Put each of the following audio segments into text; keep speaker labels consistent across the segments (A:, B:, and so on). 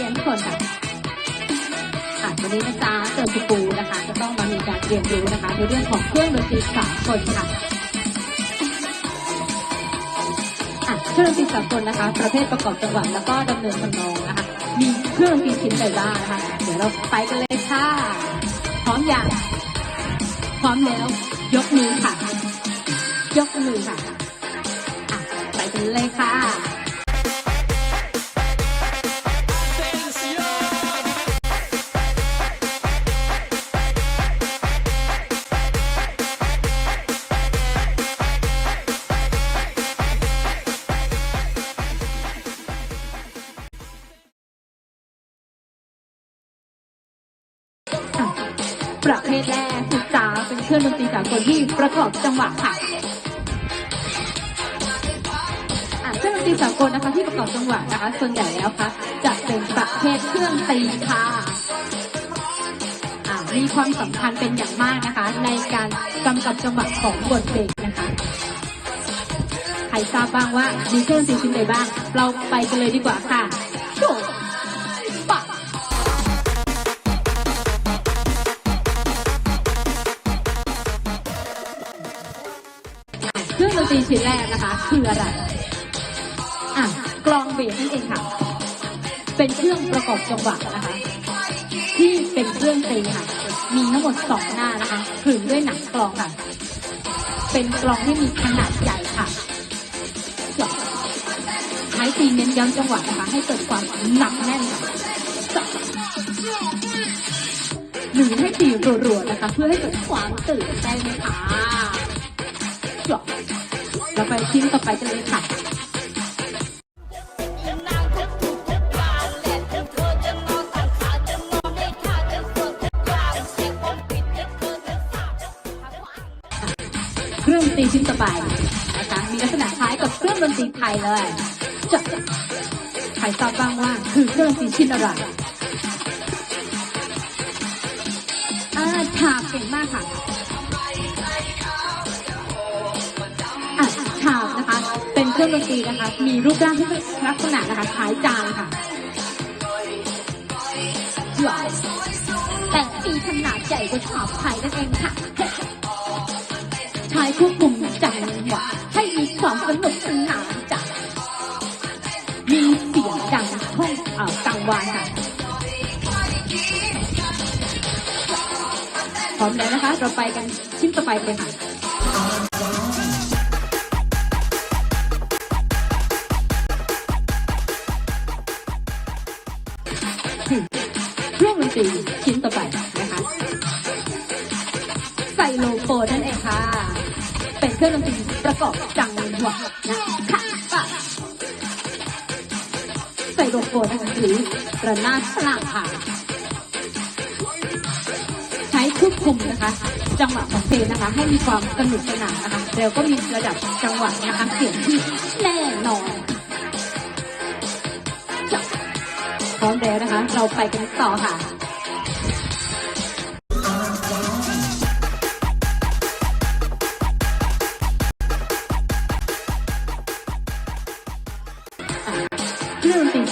A: รียนทุกคนค่ะอะวันนี้นะจ๊ะเจอครูปูนะคะจะต้องมามีการเรียนรู้นะคะในเรื่องของเครื่องดนตรีสากลค่ะอะเครื่องดนตรีสากลนะคะ ประเภทประกอบจังหวะแล้วก็ดำเนินทำนองนะคะ มีเครื่องดนตรีชิ้นใดบ้างนะคะ เดี๋ยวเราไปกันเลยค่ะ พร้อมอย่างพร้อมแล้ว ยกมือค่ะ ยกมือค่ะอะไปกันเลยค่ะ ประเภทแรกศึกษาเป็นเครื่องดนตรีสากลที่ประกอบจังหวะค่ะเครื่องดนตรีสากลนะคะที่ประกอบจังหวะนะคะส่วนใหญ่แล้วค่ะจะเป็นประเภทเครื่องตีค่ะอะมีความสำคัญเป็นอย่างมากนะคะ ในการกำกับจังหวะของบทเพลงนะคะใครทราบบ้างว่ามีเครื่องดนตรีชิ้นใดบ้าง เราไปกันเลยดีกว่าค่ะ ทีชิ้นแรกนะคะคืออะไรอะกลองเบสนั่นเองค่ะ เป็นเครื่องประกอบจังหวะนะคะ ที่เป็นเครื่องเตีค่ะ มีทั้งหมดสองหน้านะคะขึงด้วยหนังกลองค่ะ เป็นกลองที่มีขนาดใหญ่ค่ะใช้ตีเน้นย้ำจังหวะนะคะ ให้เกิดความหนักแน่นค่ะหรือให้ตีรัวๆนะคะ เพื่อให้เกิดความตื่นเต้นค่ะ เราไปชิ้นต่อไปกันเลยค่ะ
B: เค
A: รื่องดนตรีชิ้นต่อไปนะคะมีลักษณะคล้ายกับเครื่องดนตรีไทยเลยจะใครทราบบ้างว่าคือเครื่องดนตรีชิ้นอะไรอ่าฉาบเก่งมากค่ะ เป็นเครื่องดนตรีนะคะ มีรูปร่างที่ลักษณะนะคะคล้ายจานค่ะแต่มีขนาดใหญ่กว่าฉาบไทยนั่นเองค่ะใช้ควบคุมจังหวะให้มีความสนุกสนานจ้ะมีเสียงดังห้องเอ่อกังวานค่ะพร้อมแล้วนะคะ เราไปกันชิ้นต่อไปเลยค่ะ ลโฟนนั่นเองค่ะ เป็นเครื่องดนตรีประกอบจังหวะนะคะไซโลโฟนนะคะหรือระนาดสลางค่ะ ใช้ควบคุมนะคะ จังหวะของเพลงนะคะ ให้มีความสนุกสนานนะคะ แล้วก็มีระดับจังหวะนะคะเสียงที่แน่นอนพร้อมแล้วนะคะ เราไปกันต่อค่ะ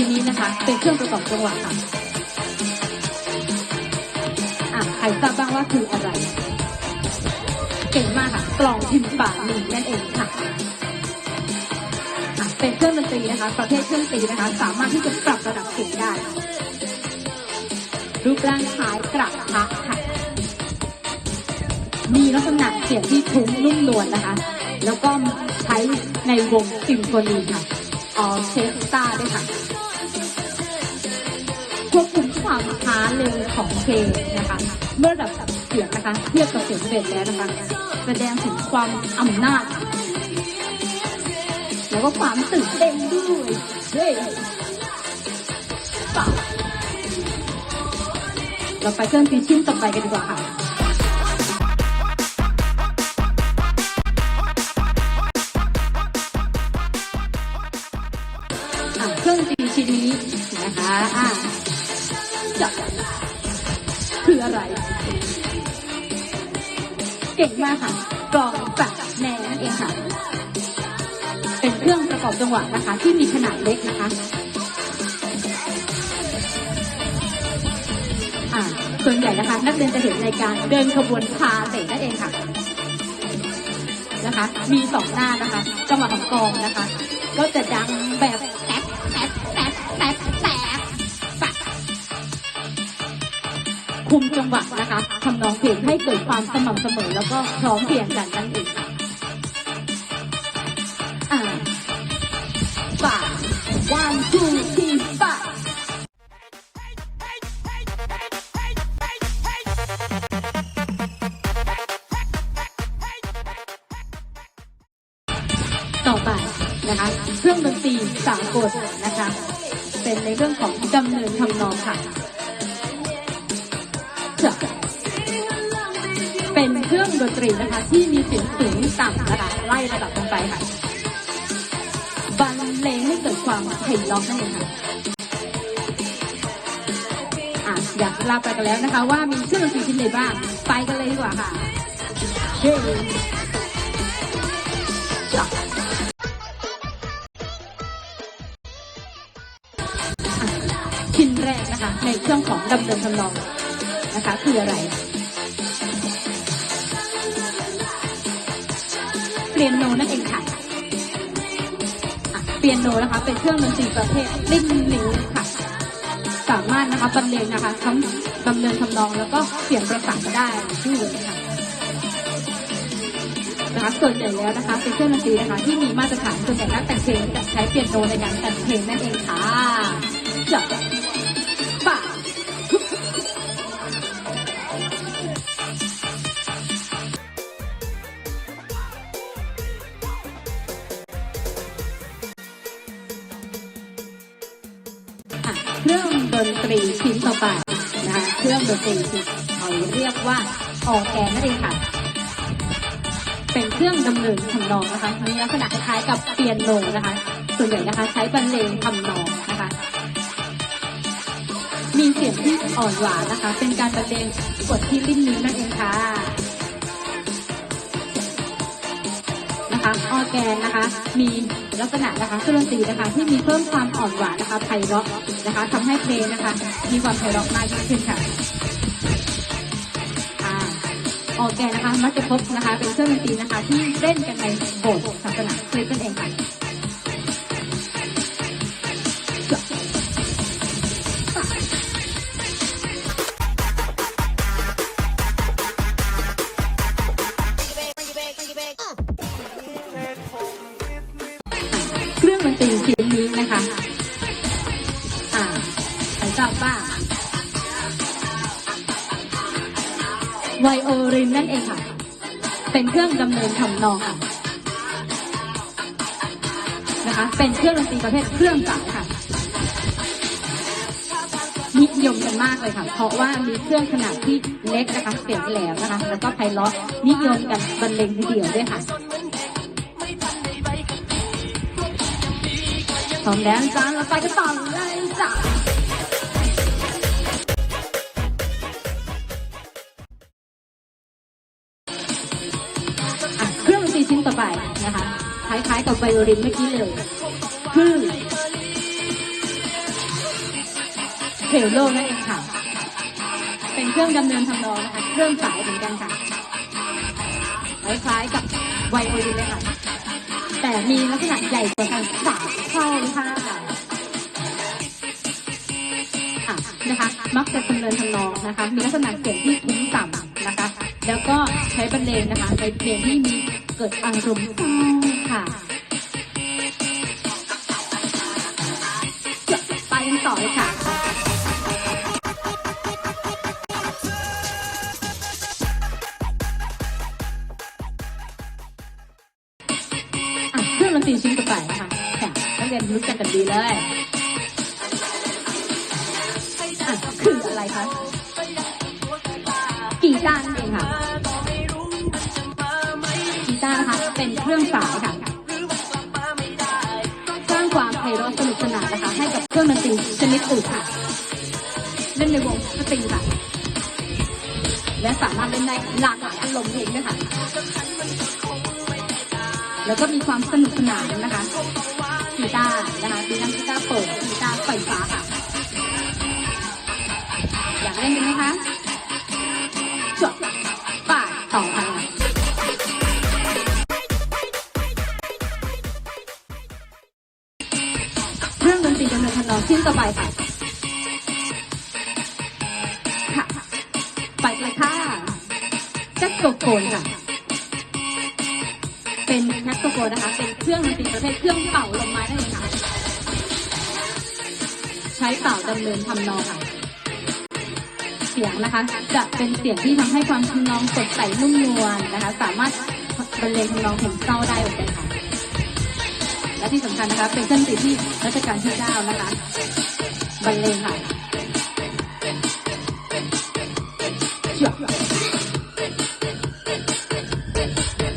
A: ชิ้นนี้นะคะ เป็นเครื่องประกอบจังหวะค่ะอะใครทราบบ้างว่าคืออะไร เก่งมากค่ะ กล่องพิมพ์ป่าหนึ่งนั่นเองค่ะะเป็นเครื่องดนตรีนะคะ ประเภทเครื่องดนตรีนะคะ สามารถที่จะปรับระดับเสียงได้ รูปร่างคล้ายกระทะค่ะ มีลักษณะเสียงที่ทุ้มนุ่มนวลนะคะ แล้วก็ใช้ในวงซิมโฟนีค่ะออเคสตราด้วยค่ะ ควบคุมความช้าเร็วของเพลงนะคะ เมื่อระดับเสียงนะคะเทียบกับเสียงเบสแล้วนะคะ แสดงถึงความอำนาจ แล้วก็ความตื่นเต้นด้วยเฮ้ยป่ะเราไปเครื่องตีชิ้นต่อไปกันดีกว่าค่ะเครื่องดนตรีชิ้นนี้นะคะ คืออะไร เก่งมากค่ะกลองแบบแนนั่นเองค่ะ เป็นเครื่องประกอบจังหวะนะคะ ที่มีขนาดเล็กนะคะส่วนใหญ่นะคะ นักเรียนจะเห็นในการเดินขบวนพาเสนั่นเองค่ะนะคะ มีสองหน้านะคะ จังหวะของกองนะคะ ก็จะดังแบบแตกแตกแตกแตก คุมจังหวะนะคะทำนองเพลงให้เกิดความสม่ำเสมอแล้วก็พร้อมเพรียงกันนั่นเองค่ะอ่าฝ่า one two three five ต่อไปนะคะ เครื่องดนตรีสากลนะคะ เป็นในเรื่องของดำเนินทำนองค่ะ จะเป็นเครื่องดนตรีนะคะ ที่มีเสียงสูงต่ำนะคะไล่ระดับลงไปค่ะบรรเลงให้เกิดความไพเราะนั่นเองค่ะอะอยากลาไปกันแล้วนะคะ ว่ามีเครื่องดนตรีชิ้นใดบ้างไปกันเลยดีกว่าค่ะเฮ้จ้ะชิ้นแรกนะคะ ในช่วงของดำเนินทำนอง นะคะ คืออะไร เปียโนนั่นเองค่ะเปียโนนะคะ เป็นเครื่องดนตรีประเภทลิ้นนิ้วค่ะ สามารถนะคะบรรเลงนะคะทั้งดำเนินทำนองแล้วก็เสียงประสานได้ด้วยค่ะนะคะส่วนใหญ่แล้วนะคะเป็นเครื่องดนตรีนะคะที่มีมาตรฐานส่วนใหญ่นักแต่งเพลงจะใช้เปียโนในการแต่งเพลงนั่นเองค่ะ เครื่องดนตรีที่เขาเรียกว่าออแกนนั่นเองค่ะ เป็นเครื่องดำเนินทำนองนะคะมีลักษณะคล้ายกับเปียโนนะคะ ส่วนใหญ่นะคะใช้บรรเลงทำนองนะคะ มีเสียงที่อ่อนหวานนะคะ เป็นการบรรเลงกดที่ลิ้นนิ้วนั่นเองค่ะนะคะออแกนนะคะ มีลักษณะนะคะเครื่องดนตรีนะคะ ที่มีเพิ่มความอ่อนหวานนะคะไพเราะนะคะทำให้เพลงนะคะ มีความไพเราะมากยิ่งขึ้นค่ะ ออกแกนนะคะมักจะพบนะคะ เป็นเครื่องดนตรีนะคะ ที่เล่นกันในโบสถ์ศาสนาคริสต์นั่นเองค่ะ นั่นเองค่ะ เป็นเครื่องดำเนินทำนองค่ะนะคะ เป็นเครื่องดนตรีประเภทเครื่องสายค่ะนิยมกันมากเลยค่ะ เพราะว่ามีเครื่องขนาดที่เล็กนะคะเสียงแหลมนะคะ แล้วก็ไพเราะนิยมกันบรรเลงทีเดียวด้วยค่ะพร้อมแล้วจ้าเราไปกันต่อเลย โอลินเมื่อกี้เลย คือเทโลนั่นเองค่ะ เป็นเครื่องดำเนินทำนองนะคะ เครื่องสายเหมือนกันค่ะคล้ายๆกับไวโอลินเลยค่ะ แต่มีลักษณะใหญ่กว่ากันสามเท่าค่ะอะนะคะ มักจะดำเนินทำนองนะคะ มีลักษณะเสียงที่ทุ้มต่ำนะคะ แล้วก็ใช้บรรเลงนะคะในเพลงที่มีเกิดอารมณ์เศร้าค่ะ กันต่อเลยค่ะอะเครื่องดนตรีชิ้นต่อไปนะคะค่ะนักเรียนรู้จักกันดีเลยอะคืออะไรคะกีตาร์นั่นเองค่ะกีตาร์นะคะเป็นเครื่องสายค่ะ ตรีชนิดอื่นค่ะ เล่นในวงสตริงค่ะ และสามารถเล่นได้หลากหลายอารมณ์เพลงด้วยค่ะ แล้วก็มีความสนุกสนานนะคะกีตาร์นะคะมีทั้งกีตาร์เปิดกีตาร์ไฟฟ้าค่ะ อยากเล่นกันไหมคะ นต่อไปค่ะค่ะไปเลยค่ะแซกโซโฟนค่ะ เป็นแซกโซโฟนนะคะ เป็นเครื่องดนตรีประเภทเครื่องเป่าลมไม้นั่นเองค่ะ ใช้เป่าดำเนินทำนองค่ะ เสียงนะคะ จะเป็นเสียงที่ทำให้ความทำนองสดใสนุ่มนวลนะคะ สามารถบรรเลงทำนองเพลงเศร้าได้เหมือนกัน ที่สำคัญนะคะ เป็นเครื่องดนตรีที่รัชกาลที่เก้านะคะบรรเลงค่ะเชื่อ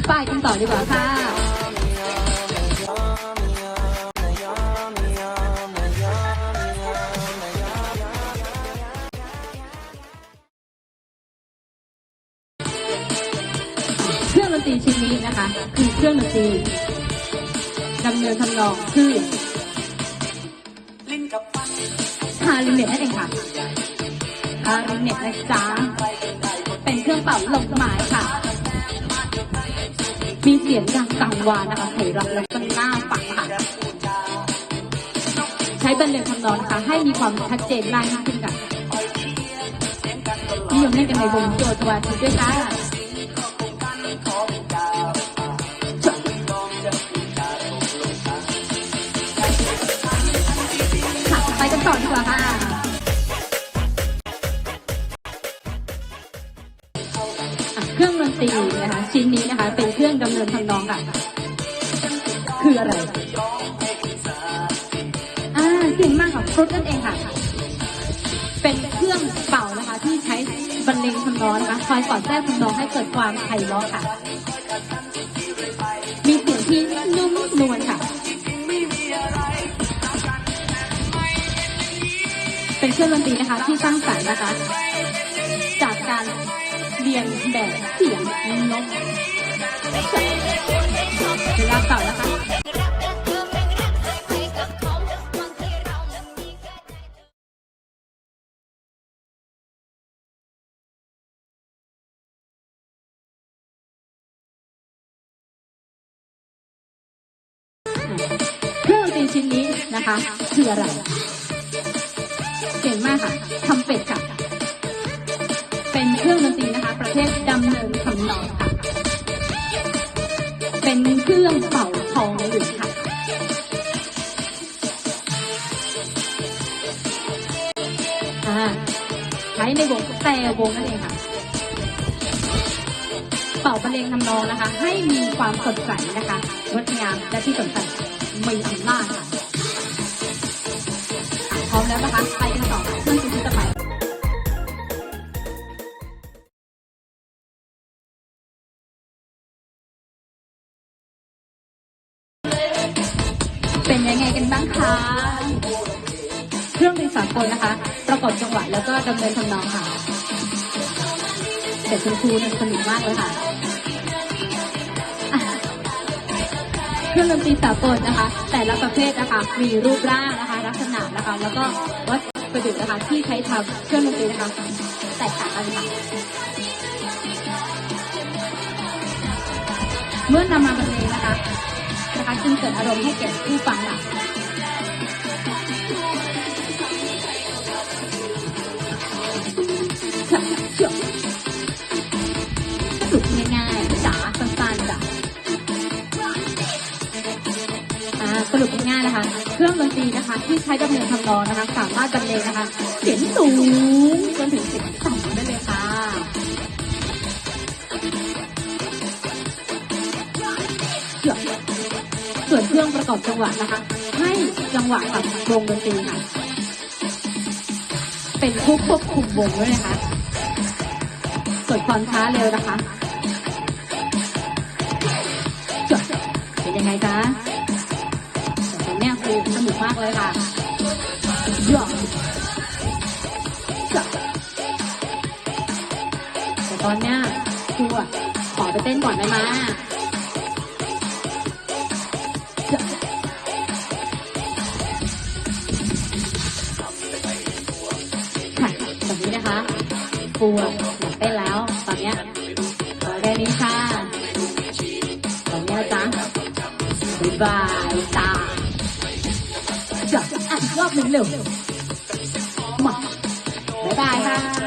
A: ไปกันต่อดีกว่าค่ะาริเนตนั่นเองค่ะคาริเนตนะจ๊ะเป็นเครื่องเป่าลมหมายค่ะ มีเสียงดังกังวานนะคะไพเราะและก็น่าฟังค่ะ ใช้บรรเลงทำนองนะคะให้มีความชัดเจนมากขึ้นค่ะนิยมเล่นกันในวงโจทวาทีด้วยค่ะ ค่ะไปกันต่อดีกว่าค่ะเครื่องดนตรีนะคะชิ้นนี้นะคะ เป็นเครื่องดำเนินทำนองค่ะ คืออะไรอ่าเก่งมากค่ะฟรุตนั่นเองค่ะ เป็นเครื่องเป่านะคะ ที่ใช้บรรเลงทำนองนะคะคอยสอดแทรกทำนองให้เกิดความไพเราะค่ะ มีเสียงที่นุ่มนวลค่ะ เครื่องดนตรีนะคะที่สร้างสรรค์นะคะ จากการเรียนแบบเสียงนกเวลาเป่านะคะ
B: รักแต่เธอไม่รักใครๆกับเขาบางทีเรามันมีแค่ใจเธอ
A: เครื่องดนตรีชิ้นนี้นะคะคืออะไร เป็นเครื่องดนตรีนะคะ ประเภทดำเนินทำนองค่ะ เป็นเครื่องเป่าทองหรือค่ะอ่าใช้ในวงแต่วงนั่นเองค่ะ เป่าบรรเลงทำนองนะคะ ให้มีความสดใสนะคะงดงามและที่สำคัญมีอำนาจค่ะอะพร้อมแล้วนะคะไปกันต่อเครื่องดนตรีต่อไป เป็นยังไงกันบ้างคะเครื่องดนตรีสากลนะคะ ประกอบจังหวะแล้วก็ดำเนินทำนองค่ะแต่คุณครูเนี่ยสนุกมากเลยค่ะเครื่องดนตรีสากลนะคะ แต่ละประเภทนะคะมีรูปร่างนะคะ ลักษณะนะคะ แล้วก็วัสดุนะคะที่ใช้ทำเครื่องดนตรีนะคะแตกต่างกันค่ะเมื่อนำมาบรรเลงนะคะ นะคะจึงเกิดอารมณ์ให้แก่ผู้ฟังค่ะสรุปง่ายๆจ๋าสั้นๆจ้ะสรุปง่ายๆนะคะ เครื่องดนตรีนะคะ ที่ใช้ดำเนินทำนองนะคะ สามารถบรรเลงนะคะ เสียงสูงจนถึงเสียงต่ำ เครื่องประกอบจังหวะนะคะ ให้จังหวะกับวงดนตรีค่ะ เป็นผู้ควบคุมวงด้วยนะคะส่วนความช้าเร็วนะคะเชื่อเป็นยังไงจ๊ะแต่ตอนเนี้ยครูสนุกมากเลยค่ะยอดแต่ตอนเนี้ยครูอะขอไปเต้นก่อนได้ไหม ครูอะอยากเต้นแล้วตอนเนี้ยขอแค่นี้ค่ะตอนนี้จ้ะบ๊ายบายตาจ้ะอะอีกรอบหนึ่งเร็วมาบ๊ายบายค่ะ